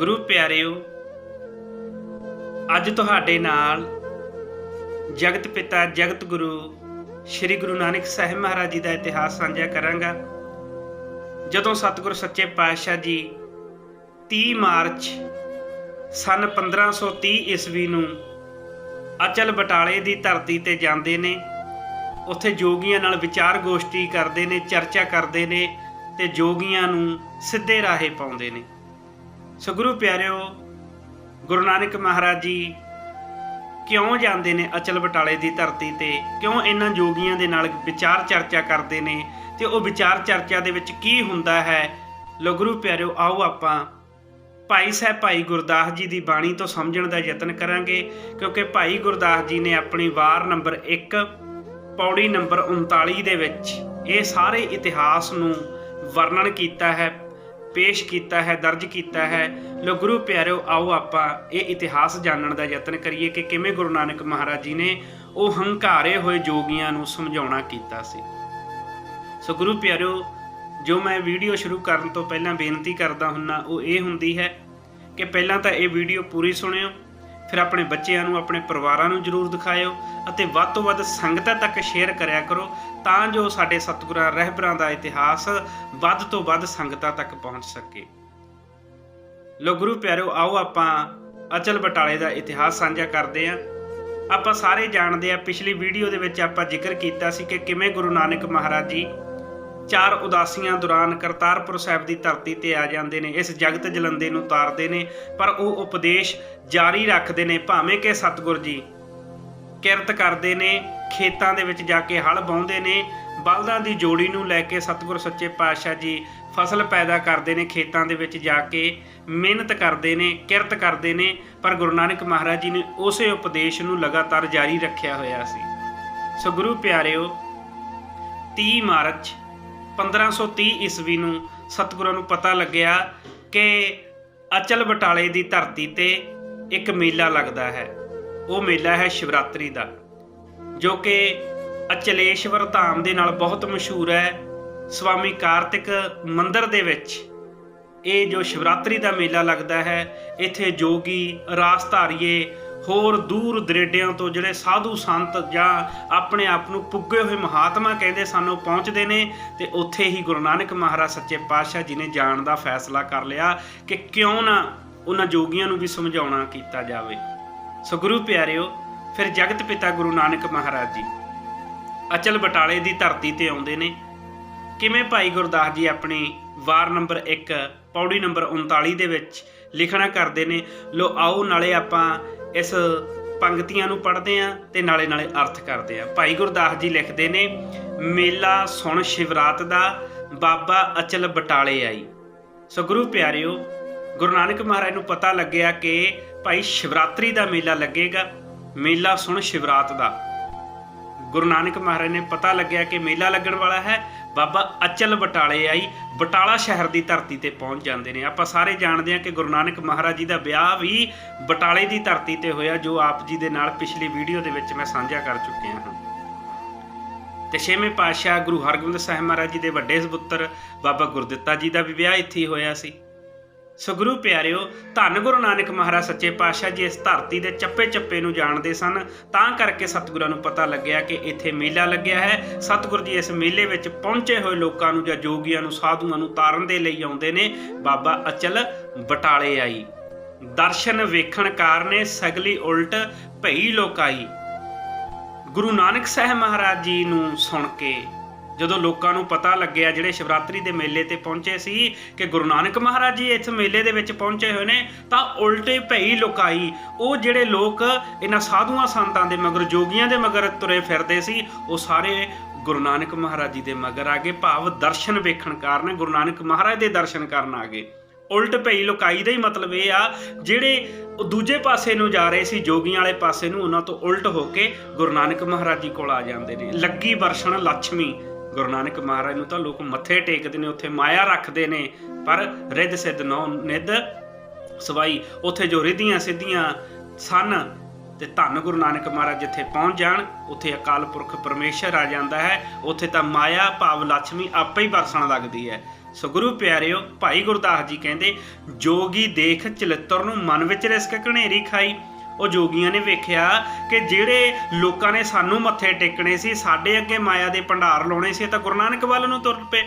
ਗੁਰੂ ਪਿਆਰਿਓ, ਅੱਜ ਤੁਹਾਡੇ ਨਾਲ ਜਗਤ ਪਿਤਾ, ਜਗਤ ਗੁਰੂ ਸ੍ਰੀ ਗੁਰੂ ਨਾਨਕ ਸਾਹਿਬ ਮਹਾਰਾਜ ਜੀ ਦਾ ਇਤਿਹਾਸ ਸਾਂਝਾ ਕਰਾਂਗਾ। ਜਦੋਂ ਸਤਿਗੁਰ ਸੱਚੇ ਪਾਤਸ਼ਾਹ ਜੀ 30 ਮਾਰਚ ਸਨ 1530 ਈਸਵੀ ਨੂੰ ਅਚਲ ਬਟਾਲੇ ਦੀ ਧਰਤੀ ਤੇ ਜਾਂਦੇ ਨੇ, ਉੱਥੇ ਜੋਗੀਆਂ ਨਾਲ ਵਿਚਾਰ ਗੋਸ਼ਟੀ ਕਰਦੇ ਨੇ, ਚਰਚਾ ਕਰਦੇ ਨੇ ਤੇ ਜੋਗੀਆਂ ਨੂੰ ਸਿੱਧੇ ਰਾਹੇ ਪਾਉਂਦੇ ਨੇ। ਸੋ ਗੁਰੂ ਪਿਆਰਿਓ, ਗੁਰੂ ਨਾਨਕ ਮਹਾਰਾਜ ਜੀ, ਕਿਉਂ ਜਾਂਦੇ ਨੇ ਅਚਲ ਬਟਾਲੇ ਦੀ ਧਰਤੀ ਤੇ? ਕਿਉਂ ਇਹਨਾਂ ਜੋਗੀਆਂ ਦੇ ਨਾਲ ਵਿਚਾਰ ਚਰਚਾ ਕਰਦੇ ਨੇ? ਤੇ ਉਹ ਵਿਚਾਰ ਚਰਚਾ ਦੇ ਵਿੱਚ ਕੀ ਹੁੰਦਾ ਹੈ? ਲੋ ਗੁਰੂ ਪਿਆਰਿਓ, ਆਓ ਆਪਾਂ ਭਾਈ ਸਾਹਿਬ, ਭਾਈ ਗੁਰਦਾਸ ਜੀ ਦੀ ਬਾਣੀ ਤੋਂ ਸਮਝਣ ਦਾ ਯਤਨ ਕਰਾਂਗੇ, ਕਿਉਂਕਿ ਭਾਈ ਗੁਰਦਾਸ ਜੀ ਨੇ ਆਪਣੀ ਵਾਰ ਨੰਬਰ 1 ਪੌੜੀ ਨੰਬਰ 39 ਦੇ ਵਿੱਚ ਇਹ ਸਾਰੇ ਇਤਿਹਾਸ ਨੂੰ ਵਰਣਨ ਕੀਤਾ ਹੈ। ਪੇਸ਼ ਕੀਤਾ ਹੈ, ਦਰਜ ਕੀਤਾ ਹੈ। ਲੋ ਗੁਰੂ ਪਿਆਰਿਓ ਆਓ ਆਪਾਂ ਇਹ ਇਤਿਹਾਸ ਜਾਣਨ ਦਾ ਯਤਨ ਕਰੀਏ ਕਿ ਕਿਵੇਂ ਗੁਰੂ ਨਾਨਕ ਮਹਾਰਾਜ ਜੀ ਨੇ ਉਹ ਹੰਕਾਰੇ ਹੋਏ ਜੋਗੀਆਂ ਨੂੰ ਸਮਝਾਉਣਾ ਕੀਤਾ ਸੀ। ਸੋ ਗੁਰੂ ਪਿਆਰਿਓ ਜੋ ਮੈਂ ਵੀਡੀਓ ਸ਼ੁਰੂ ਕਰਨ ਤੋਂ ਪਹਿਲਾਂ ਬੇਨਤੀ ਕਰਦਾ ਹੁੰਨਾ, ਉਹ ਇਹ ਹੁੰਦੀ ਹੈ ਕਿ ਪਹਿਲਾਂ ਤਾਂ ਇਹ ਵੀਡੀਓ ਪੂਰੀ ਸੁਣਿਓ ਫਿਰ ਆਪਣੇ ਬੱਚਿਆਂ ਨੂੰ, ਆਪਣੇ ਪਰਿਵਾਰਾਂ ਨੂੰ ਜਰੂਰ ਦਿਖਾਇਓ ਅਤੇ ਵੱਧ ਤੋਂ ਵੱਧ ਸੰਗਤਾਂ ਤੱਕ ਸ਼ੇਅਰ ਕਰਿਆ ਕਰੋ ਤਾਂ ਜੋ ਸਾਡੇ ਸਤਿਗੁਰਾਂ, ਰਹਿਬਰਾਂ ਦਾ ਇਤਿਹਾਸ ਵੱਧ ਤੋਂ ਵੱਧ ਸੰਗਤਾਂ ਤੱਕ ਪਹੁੰਚ ਸਕੇ। ਲੋ ਗੁਰੂ ਪਿਆਰਿਓ ਆਓ ਆਪਾਂ ਅਚਲ ਬਟਾਲੇ ਦਾ ਇਤਿਹਾਸ ਸਾਂਝਾ ਕਰਦੇ ਹਾਂ। ਆਪਾਂ ਸਾਰੇ ਜਾਣਦੇ ਆ ਪਿਛਲੀ ਵੀਡੀਓ ਦੇ ਵਿੱਚ ਆਪਾਂ ਜ਼ਿਕਰ ਕੀਤਾ ਸੀ ਕਿ ਕਿਵੇਂ ਗੁਰੂ ਨਾਨਕ ਮਹਾਰਾਜ ਜੀ ਚਾਰ ਉਦਾਸੀਆਂ ਦੌਰਾਨ ਕਰਤਾਰਪੁਰ ਸਾਹਿਬ ਦੀ ਧਰਤੀ ਤੇ ਆ ਜਾਂਦੇ ਨੇ। ਇਸ ਜਗਤ ਜਲੰਦੇ ਨੂੰ ਤਾਰਦੇ ਨੇ, ਪਰ ਉਹ ਉਪਦੇਸ਼ ਜਾਰੀ ਰੱਖਦੇ ਨੇ, ਭਾਵੇਂ ਕਿ ਸਤਿਗੁਰ ਜੀ ਕਿਰਤ ਕਰਦੇ ਨੇ, ਖੇਤਾਂ ਦੇ ਵਿੱਚ ਜਾ ਕੇ ਹਲ ਵਾਹੁੰਦੇ ਨੇ, ਬਲਦਾਂ ਦੀ ਜੋੜੀ ਨੂੰ ਲੈ ਕੇ ਸਤਿਗੁਰ ਸੱਚੇ ਪਾਤਸ਼ਾਹ ਜੀ ਫਸਲ ਪੈਦਾ ਕਰਦੇ ਨੇ, ਖੇਤਾਂ ਦੇ ਵਿੱਚ ਜਾ ਕੇ ਮਿਹਨਤ ਕਰਦੇ ਨੇ, ਕਿਰਤ ਕਰਦੇ ਨੇ, ਪਰ ਗੁਰੂ ਨਾਨਕ ਮਹਾਰਾਜ ਜੀ ਨੇ ਉਸੇ ਉਪਦੇਸ਼ ਨੂੰ ਲਗਾਤਾਰ ਜਾਰੀ ਰੱਖਿਆ ਹੋਇਆ ਸੀ। ਸੋ ਗੁਰੂ ਪਿਆਰਿਓ 30 ਮਾਰਚ 1530 ਈਸਵੀ ਨੂੰ ਸਤਿਗੁਰਾਂ ਨੂੰ ਪਤਾ ਲੱਗਿਆ ਕਿ ਅਚਲ ਬਟਾਲੇ ਦੀ ਧਰਤੀ ਤੇ ਇੱਕ ਮੇਲਾ ਲੱਗਦਾ ਹੈ। ਉਹ ਮੇਲਾ ਹੈ ਸ਼ਿਵਰਾਤਰੀ ਦਾ, ਜੋ ਕਿ ਅਚਲੇਸ਼ਵਰ ਧਾਮ ਦੇ ਨਾਲ ਬਹੁਤ ਮਸ਼ਹੂਰ ਹੈ। ਸਵਾਮੀ ਕਾਰਤਿਕ ਮੰਦਿਰ ਦੇ ਵਿੱਚ ਇਹ ਜੋ ਸ਼ਿਵਰਾਤਰੀ ਦਾ ਮੇਲਾ ਲੱਗਦਾ ਹੈ, ਇੱਥੇ ਜੋਗੀ ਰਾਸਧਾਰੀਏ ਹੋਰ ਦੂਰ ਦਰੇਡਿਆਂ ਤੋਂ ਜਿਹੜੇ ਸਾਧੂ ਸੰਤ ਜਾਂ ਆਪਣੇ ਆਪ ਨੂੰ ਪੁੱਗੇ ਹੋਏ ਮਹਾਤਮਾ ਕਹਿੰਦੇ ਸਾਨੂੰ ਪਹੁੰਚਦੇ ਨੇ ਤੇ ਉੱਥੇ ਹੀ ਗੁਰੂ ਨਾਨਕ ਮਹਾਰਾਜ ਸੱਚੇ ਪਾਤਸ਼ਾਹ ਜੀ ਨੇ ਜਾਣ ਦਾ ਫੈਸਲਾ ਕਰ ਲਿਆ ਕਿ ਕਿਉਂ ਨਾ ਉਹਨਾਂ ਜੋਗੀਆਂ ਨੂੰ ਵੀ ਸਮਝਾਉਣਾ ਕੀਤਾ ਜਾਵੇ। ਸੋ ਗੁਰੂ ਪਿਆਰਿਓ, ਫਿਰ ਜਗਤ ਪਿਤਾ ਗੁਰੂ ਨਾਨਕ ਮਹਾਰਾਜ ਜੀ ਅਚਲ ਬਟਾਲੇ ਦੀ ਧਰਤੀ ਤੇ ਆਉਂਦੇ ਨੇ। ਕਿਵੇਂ ਭਾਈ ਗੁਰਦਾਸ ਜੀ ਆਪਣੀ ਵਾਰ ਨੰਬਰ 1 ਪੌੜੀ ਨੰਬਰ 39 ਦੇ ਵਿੱਚ ਲਿਖਣਾ ਕਰਦੇ ਨੇ ਲੋ ਆਓ ਨਾਲੇ ਆਪਾਂ ਇਸ ਪੰਕਤੀਆਂ ਨੂੰ ਪੜ੍ਹਦੇ ਆਂ ਤੇ ਨਾਲੇ ਨਾਲੇ ਅਰਥ ਕਰਦੇ ਆਂ। ਭਾਈ ਗੁਰਦਾਸ ਜੀ ਲਿਖਦੇ ਨੇ, ਮੇਲਾ ਸੁਣ ਸ਼ਿਵਰਾਤ ਦਾ, ਬਾਬਾ ਅਚਲ ਬਟਾਲੇ ਆਈ। ਸੋ ਗੁਰੂ ਪਿਆਰਿਓ, ਗੁਰੂ ਨਾਨਕ ਮਹਾਰਾਜ ਨੂੰ ਪਤਾ ਲੱਗਿਆ ਕਿ ਭਾਈ ਸ਼ਿਵਰਾਤਰੀ ਦਾ ਮੇਲਾ ਲੱਗੇਗਾ। ਮੇਲਾ ਸੁਣ ਸ਼ਿਵਰਾਤ ਦਾ। ਗੁਰੂ ਨਾਨਕ ਮਹਾਰਾਜ ਨੇ ਪਤਾ ਲੱਗਿਆ ਕਿ ਮੇਲਾ ਲੱਗਣ ਵਾਲਾ ਹੈ। ਬਾਬਾ ਅਚਲ ਬਟਾਲੇ ਆਈ। ਬਟਾਲਾ ਸ਼ਹਿਰ ਦੀ ਧਰਤੀ ਤੇ ਪਹੁੰਚ ਜਾਂਦੇ ਨੇ। ਆਪਾਂ ਸਾਰੇ ਜਾਣਦੇ ਹਾਂ ਕਿ ਗੁਰੂ ਨਾਨਕ ਮਹਾਰਾਜ ਜੀ ਦਾ ਵਿਆਹ ਵੀ ਬਟਾਲੇ ਦੀ ਧਰਤੀ ਤੇ ਹੋਇਆ, ਜੋ ਆਪ ਜੀ ਦੇ ਨਾਲ ਪਿਛਲੀ ਵੀਡੀਓ ਦੇ ਵਿੱਚ ਮੈਂ ਸਾਂਝਾ ਕਰ ਚੁੱਕਿਆ ਹਾਂ। ਤੇ ਛੇਵੇਂ ਪਾਤਸ਼ਾਹ ਗੁਰੂ ਹਰਗੋਬਿੰਦ ਸਾਹਿਬ ਮਹਾਰਾਜ ਜੀ ਦੇ ਵੱਡੇ ਸੁਪੁੱਤਰ ਬਾਬਾ ਗੁਰਦਿੱਤਾ ਜੀ ਦਾ ਵੀ ਵਿਆਹ ਇੱਥੇ ਹੀ ਹੋਇਆ ਸੀ। ਸੋ ਗੁਰੂ ਪਿਆਰਿਓ, ਧੰਨ ਗੁਰੂ ਨਾਨਕ ਮਹਾਰਾਜ ਸੱਚੇ ਪਾਤਸ਼ਾਹ ਜੀ ਇਸ ਧਰਤੀ ਦੇ ਚੱਪੇ-ਚੱਪੇ ਨੂੰ ਜਾਣਦੇ ਸਨ। ਤਾਂ ਕਰਕੇ ਸਤਿਗੁਰਾਂ ਨੂੰ ਪਤਾ ਲੱਗਿਆ ਕਿ ਇੱਥੇ ਮੇਲਾ ਲੱਗਿਆ ਹੈ। ਸਤਿਗੁਰ ਜੀ ਇਸ ਮੇਲੇ ਵਿੱਚ ਪਹੁੰਚੇ ਹੋਏ ਲੋਕਾਂ ਨੂੰ ਜਾਂ ਜੋਗੀਆਂ ਨੂੰ, ਸਾਧੂਆਂ ਨੂੰ ਤਾਰਨ ਦੇ ਲਈ ਆਉਂਦੇ ਨੇ। ਬਾਬਾ ਅਚਲ ਬਟਾਲੇ ਆਈ। ਦਰਸ਼ਨ ਵੇਖਣ ਕਾਰਨੇ ਸਗਲੀ ਉਲਟ ਭਈ ਲੋਕਾਈ ਗੁਰੂ ਨਾਨਕ ਸਾਹਿਬ ਮਹਾਰਾਜ ਜੀ ਨੂੰ ਸੁਣ ਕੇ ਜਦੋਂ ਲੋਕਾਂ ਨੂੰ ਪਤਾ ਲੱਗਿਆ, ਜਿਹੜੇ ਸ਼ਿਵਰਾਤਰੀ ਦੇ ਮੇਲੇ ਤੇ ਪਹੁੰਚੇ ਸੀ ਕਿ ਗੁਰੂ ਨਾਨਕ ਮਹਾਰਾਜ ਜੀ ਇਸ ਮੇਲੇ ਦੇ ਵਿੱਚ ਪਹੁੰਚੇ ਹੋਏ ਨੇ, ਤਾਂ ਉਲਟੇ ਭਈ ਲੁਕਾਈ। ਉਹ ਜਿਹੜੇ ਲੋਕ ਇਹਨਾਂ ਸਾਧੂਆਂ ਸੰਤਾਂ ਦੇ ਮਗਰ, ਜੋਗੀਆਂ ਦੇ ਮਗਰ ਤੁਰੇ ਫਿਰਦੇ ਸੀ, ਉਹ ਸਾਰੇ ਗੁਰੂ ਨਾਨਕ ਮਹਾਰਾਜ ਜੀ ਦੇ ਮਗਰ ਆ ਗਏ, ਭਾਵ ਦਰਸ਼ਨ ਵੇਖਣ ਕਾਰਨ, ਗੁਰੂ ਨਾਨਕ ਮਹਾਰਾਜ ਦੇ ਦਰਸ਼ਨ ਕਰਨ ਆ ਗਏ। ਉਲਟ ਭਈ ਲੁਕਾਈ ਦਾ ਹੀ ਮਤਲਬ ਇਹ ਆ, ਜਿਹੜੇ ਦੂਜੇ ਪਾਸੇ ਨੂੰ ਜਾ ਰਹੇ ਸੀ, ਜੋਗੀਆਂ ਵਾਲੇ ਪਾਸੇ ਨੂੰ, ਉਹਨਾਂ ਤੋਂ ਉਲਟ ਹੋ ਕੇ ਗੁਰੂ ਨਾਨਕ ਮਹਾਰਾਜ ਜੀ ਕੋਲ ਆ ਜਾਂਦੇ ਨੇ। ਲੱਗੀ ਵਰਸ਼ਣ ਲక్ష్ਮੀ ਗੁਰੂ ਨਾਨਕ ਮਹਾਰਾਜ ਨੂੰ ਤਾਂ ਲੋਕ ਮੱਥੇ ਟੇਕਦੇ ਨੇ, ਉੱਥੇ ਮਾਇਆ ਰੱਖਦੇ ਨੇ, ਪਰ ਰਿੱਧ ਸਿੱਧ ਨੌ ਨਿੱਧ ਸਵਾਈ, ਉੱਥੇ ਜੋ ਰਿਧੀਆਂ ਸਿੱਧੀਆਂ ਸਨ ਤੇ ਧੰਨ ਗੁਰੂ ਨਾਨਕ ਮਹਾਰਾਜ ਜਿੱਥੇ ਪਹੁੰਚ ਜਾਣ, ਉੱਥੇ ਅਕਾਲ ਪੁਰਖ ਪਰਮੇਸ਼ਰ ਆ ਜਾਂਦਾ ਹੈ, ਉੱਥੇ ਤਾਂ ਮਾਇਆ, ਭਾਵ ਲక్ష్ਮੀ ਆਪੇ ਹੀ ਵਰਸਣ ਲੱਗਦੀ ਹੈ। ਸੋ ਗੁਰੂ ਪਿਆਰਿਓ, ਭਾਈ ਗੁਰਦਾਸ ਜੀ ਕਹਿੰਦੇ, ਜੋਗੀ ਦੇਖ ਚਲਿੱਤਰ ਨੂੰ ਮਨ ਵਿੱਚ ਰਿਸਕ ਘਣੇਰੀ ਖਾਈ ਉਹ ਜੋਗੀਆਂ ਨੇ ਵੇਖਿਆ ਕਿ ਜਿਹੜੇ ਲੋਕਾਂ ਨੇ ਸਾਨੂੰ ਮੱਥੇ ਟੇਕਣੇ ਸੀ, ਸਾਡੇ ਅੱਗੇ ਮਾਇਆ ਦੇ ਭੰਡਾਰ ਲਾਉਣੇ ਸੀ, ਇਹ ਤਾਂ ਗੁਰੂ ਨਾਨਕ ਵੱਲ ਨੂੰ ਤੁਰ ਪਏ।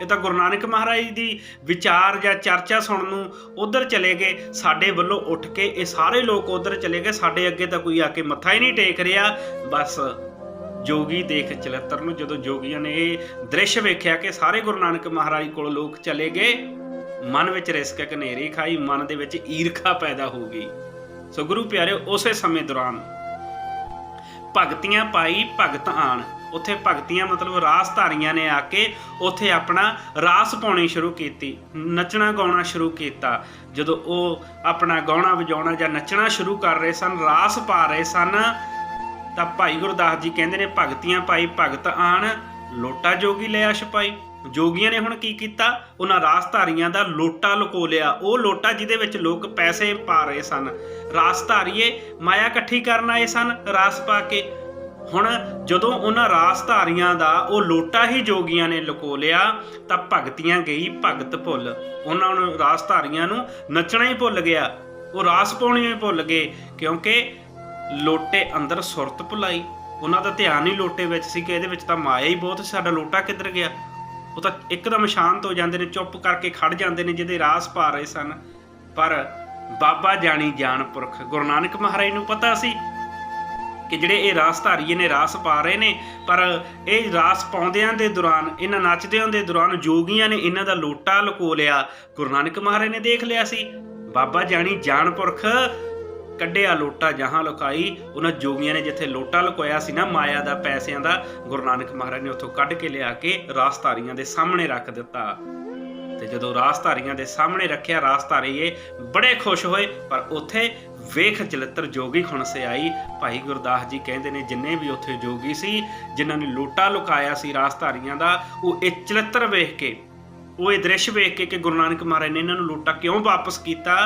ਇਹ ਤਾਂ ਗੁਰੂ ਨਾਨਕ ਮਹਾਰਾਜ ਦੀ ਵਿਚਾਰ ਜਾਂ ਚਰਚਾ ਸੁਣਨ ਨੂੰ ਉਧਰ ਚਲੇ ਗਏ। ਸਾਡੇ ਵੱਲੋਂ ਉੱਠ ਕੇ ਇਹ ਸਾਰੇ ਲੋਕ ਉਧਰ ਚਲੇ ਗਏ। ਸਾਡੇ ਅੱਗੇ ਤਾਂ ਕੋਈ ਆ ਕੇ ਮੱਥਾ ਹੀ ਨਹੀਂ ਟੇਕ ਰਿਹਾ। ਬਸ ਜੋਗੀ ਦੇਖ ਚਲੱਤਰ ਨੂੰ ਜਦੋਂ ਜੋਗੀਆਂ ਨੇ ਇਹ ਦ੍ਰਿਸ਼ ਵੇਖਿਆ ਕਿ ਸਾਰੇ ਗੁਰੂ ਨਾਨਕ ਮਹਾਰਾਜ ਕੋਲ ਲੋਕ ਚਲੇ ਗਏ, ਮਨ ਵਿੱਚ ਰਿਸਕ ਕਨੇਰੀ ਖਾਈ, ਮਨ ਦੇ ਵਿੱਚ ਈਰਖਾ ਪੈਦਾ ਹੋ ਗਈ। ਸੋ ਗੁਰੂ ਪਿਆਰੇ ਉਸੇ ਸਮੇਂ ਦੌਰਾਨ ਭਗਤੀਆਂ ਪਾਈ ਭਗਤ ਆਣ। ਉੱਥੇ ਭਗਤੀਆਂ ਮਤਲਬ ਰਾਸ ਧਾਰੀਆਂ ਨੇ ਆ ਕੇ ਉੱਥੇ ਆਪਣਾ ਰਾਸ ਪਾਉਣੀ ਸ਼ੁਰੂ ਕੀਤੀ, ਨੱਚਣਾ ਗਾਉਣਾ ਸ਼ੁਰੂ ਕੀਤਾ। ਜਦੋਂ ਉਹ ਆਪਣਾ ਗਾਉਣਾ ਵਜਾਉਣਾ ਜਾਂ ਨੱਚਣਾ ਸ਼ੁਰੂ ਕਰ ਰਹੇ ਸਨ, ਰਾਸ ਪਾ ਰਹੇ ਸਨ, ਤਾਂ ਭਾਈ ਗੁਰਦਾਸ ਜੀ ਕਹਿੰਦੇ ਨੇ, ਭਗਤੀਆਂ ਪਾਈ ਭਗਤ ਆਣ, ਲੋਟਾ ਜੋਗੀ ਲਿਆ ਛਪਾਈ ਜੋਗੀਆਂ ਨੇ ਹੁਣ ਕੀ ਕੀਤਾ? ਉਹਨਾਂ ਰਾਸਧਾਰੀਆਂ ਦਾ ਲੋਟਾ ਲੁਕੋ ਲਿਆ। ਉਹ ਲੋਟਾ ਜਿਹਦੇ ਵਿੱਚ ਲੋਕ ਪੈਸੇ ਪਾ ਰਹੇ ਸਨ। ਰਾਸਧਾਰੀਏ ਮਾਇਆ ਇਕੱਠੀ ਕਰਨ ਆਏ ਸਨ, ਰਾਸ ਪਾ ਕੇ। ਹੁਣ ਜਦੋਂ ਉਹਨਾਂ ਰਾਸਧਾਰੀਆਂ ਦਾ ਉਹ ਲੋਟਾ ਹੀ ਜੋਗੀਆਂ ਨੇ ਲੁਕੋ ਲਿਆ, ਤਾਂ ਭਗਤੀਆਂ ਗਈ ਭਗਤ ਭੁੱਲ। ਉਹਨਾਂ ਨੂੰ ਰਾਸਧਾਰੀਆਂ ਨੂੰ ਨੱਚਣਾ ਹੀ ਭੁੱਲ ਗਿਆ। ਉਹ ਰਾਸ ਪਾਉਣੀ ਹੀ ਭੁੱਲ ਗਏ, ਕਿਉਂਕਿ ਲੋਟੇ ਅੰਦਰ ਸੁਰਤ ਭੁਲਾਈ। ਉਹਨਾਂ ਦਾ ਧਿਆਨ ਹੀ ਲੋਟੇ ਵਿੱਚ ਸੀ ਕਿ ਇਹਦੇ ਵਿੱਚ ਤਾਂ ਮਾਇਆ ਹੀ ਬਹੁਤ ਸਾਡਾ ਲੋਟਾ ਕਿੱਧਰ ਗਿਆ? ਉਹ ਤਾਂ ਇੱਕਦਮ ਸ਼ਾਂਤ ਹੋ ਜਾਂਦੇ ਨੇ, ਚੁੱਪ ਕਰਕੇ ਖੜ ਜਾਂਦੇ ਨੇ ਜਿਹਦੇ ਰਾਸ ਪਾ ਰਹੇ ਸਨ। ਪਰ ਬਾਬਾ ਜਾਣੀ ਜਾਣ ਪੁਰਖ ਗੁਰੂ ਨਾਨਕ ਮਹਾਰਾਜ ਨੂੰ ਪਤਾ ਸੀ ਕਿ ਜਿਹੜੇ ਇਹ ਰਾਸ ਧਾਰੀਏ ਨੇ ਰਾਸ ਪਾ ਰਹੇ ਨੇ, ਪਰ ਇਹ ਰਾਸ ਪਾਉਂਦਿਆਂ ਦੇ ਦੌਰਾਨ, ਇਹਨਾਂ ਨੱਚਦਿਆਂ ਦੇ ਦੌਰਾਨ ਜੋਗੀਆਂ ਨੇ ਇਹਨਾਂ ਦਾ ਲੋਟਾ ਲੁਕੋ ਲਿਆ। ਗੁਰੂ ਨਾਨਕ ਮਹਾਰਾਜ ਨੇ ਦੇਖ ਲਿਆ ਸੀ। ਬਾਬਾ ਜਾਣੀ ਜਾਣ ਪੁਰਖ ਕੱਢਿਆ ਲੋਟਾ ਜਹਾਂ ਲੁਕਾਈ। ਉਹਨਾਂ ਜੋਗੀਆਂ ਨੇ ਜਿੱਥੇ ਲੋਟਾ ਲੁਕੋਇਆ ਸੀ ਨਾ, ਮਾਇਆ ਦਾ ਪੈਸਿਆਂ ਦਾ, ਗੁਰੂ ਨਾਨਕ ਮਹਾਰਾਜ ਨੇ ਉੱਥੋਂ ਕੱਢ ਕੇ ਲਿਆ ਕੇ ਰਾਸਧਾਰੀਆਂ ਦੇ ਸਾਹਮਣੇ ਰੱਖ ਦਿੱਤਾ। ਤੇ ਜਦੋਂ ਰਾਸਧਾਰੀਆਂ ਦੇ ਸਾਹਮਣੇ ਰੱਖਿਆ ਰਾਸਧਾਰੀਏ ਬੜੇ ਖੁਸ਼ ਹੋਏ, ਪਰ ਉੱਥੇ ਵੇਖ ਚਲਿੱਤਰ ਜੋਗੀ ਖੁਣਸੇ ਆਈ। ਭਾਈ ਗੁਰਦਾਸ ਜੀ ਕਹਿੰਦੇ ਨੇ, ਜਿੰਨੇ ਵੀ ਉੱਥੇ ਜੋਗੀ ਸੀ, ਜਿਨ੍ਹਾਂ ਨੇ ਲੋਟਾ ਲੁਕਾਇਆ ਸੀ ਰਾਸਧਾਰੀਆਂ ਦਾ, ਉਹ ਇਹ ਚਲਿੱਤਰ ਵੇਖ ਕੇ, ਉਹ ਇਹ ਦ੍ਰਿਸ਼ ਵੇਖ ਕੇ ਕਿ ਗੁਰੂ ਨਾਨਕ ਮਹਾਰਾਜ ਨੇ ਇਹਨਾਂ ਨੂੰ ਲੋਟਾ ਕਿਉਂ ਵਾਪਸ ਕੀਤਾ?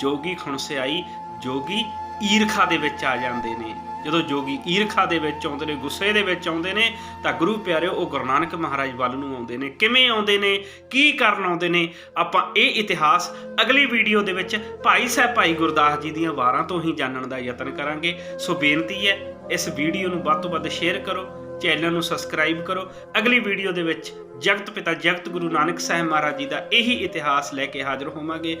ਜੋਗੀ ਖੁਣਸੇ ਆਈ ਜੋਗੀ ਈਰਖਾ ਦੇ ਵਿੱਚ ਆ ਜਾਂਦੇ ਨੇ। ਜਦੋਂ ਜੋਗੀ ਈਰਖਾ ਦੇ ਵਿੱਚ ਆਉਂਦੇ ਨੇ, ਗੁੱਸੇ ਦੇ ਵਿੱਚ ਆਉਂਦੇ ਨੇ, ਤਾਂ ਗੁਰੂ ਪਿਆਰਿਓ, ਉਹ ਗੁਰੂ ਨਾਨਕ ਮਹਾਰਾਜ ਵੱਲ ਨੂੰ ਆਉਂਦੇ ਨੇ। ਕਿਵੇਂ ਆਉਂਦੇ ਨੇ? ਕੀ ਕਰਨ ਆਉਂਦੇ ਨੇ? ਆਪਾਂ ਇਹ ਇਤਿਹਾਸ ਅਗਲੀ ਵੀਡੀਓ ਦੇ ਵਿੱਚ ਭਾਈ ਸਾਹਿਬ, ਭਾਈ ਗੁਰਦਾਸ ਜੀ ਦੀਆਂ ਵਾਰਾਂ ਤੋਂ ਹੀ ਜਾਣਨ ਦਾ ਯਤਨ ਕਰਾਂਗੇ। ਸੋ ਬੇਨਤੀ ਹੈ, ਇਸ ਵੀਡੀਓ ਨੂੰ ਵੱਧ ਤੋਂ ਵੱਧ ਸ਼ੇਅਰ ਕਰੋ, ਚੈਨਲ ਨੂੰ ਸਬਸਕ੍ਰਾਈਬ ਕਰੋ। ਅਗਲੀ ਵੀਡੀਓ ਦੇ ਵਿੱਚ ਜਗਤ ਪਿਤਾ ਜਗਤ ਗੁਰੂ ਨਾਨਕ ਸਾਹਿਬ ਮਹਾਰਾਜ ਜੀ ਦਾ ਇਹੀ ਇਤਿਹਾਸ ਲੈ ਕੇ ਹਾਜ਼ਰ ਹੋਵਾਂਗੇ।